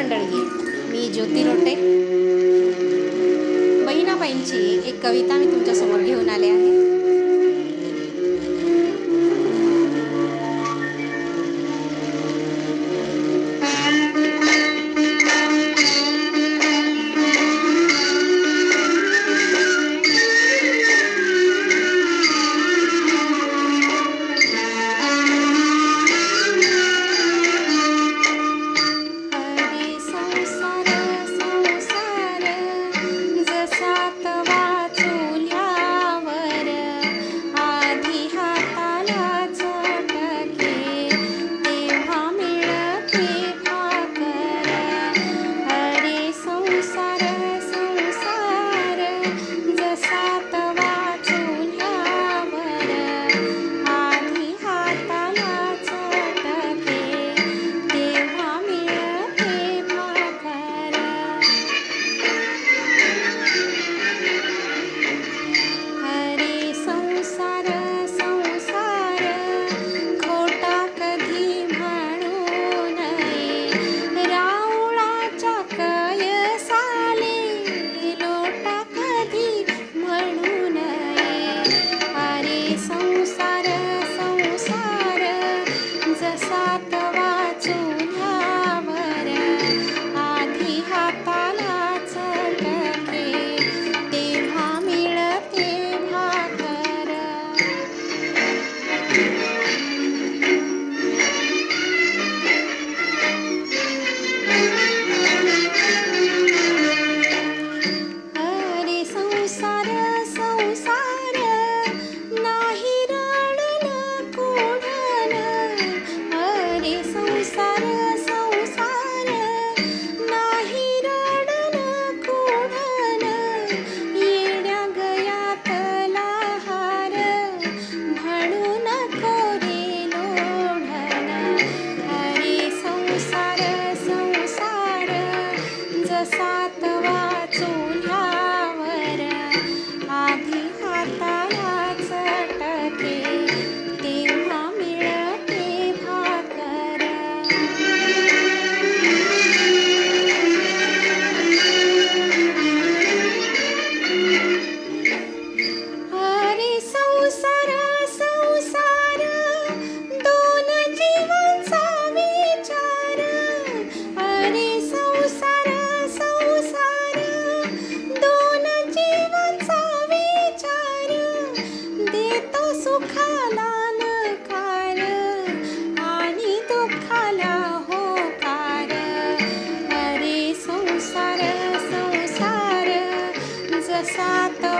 मंडळी मी ज्योती रोटे बहिणाबाईंची एक कविता मी तुमच्यासमोर घेऊन आले आहे. संसार संसार नाही रडलं कोणाल. अरे संसार संसार नाही रडलं कोणाल. येड्या गयातला हार म्हणू नको रे लोढण अरे संसार संसार जसा देतो सुखाला नकार आणि दुःखाला होकार. अरे संसार संसार जसा तो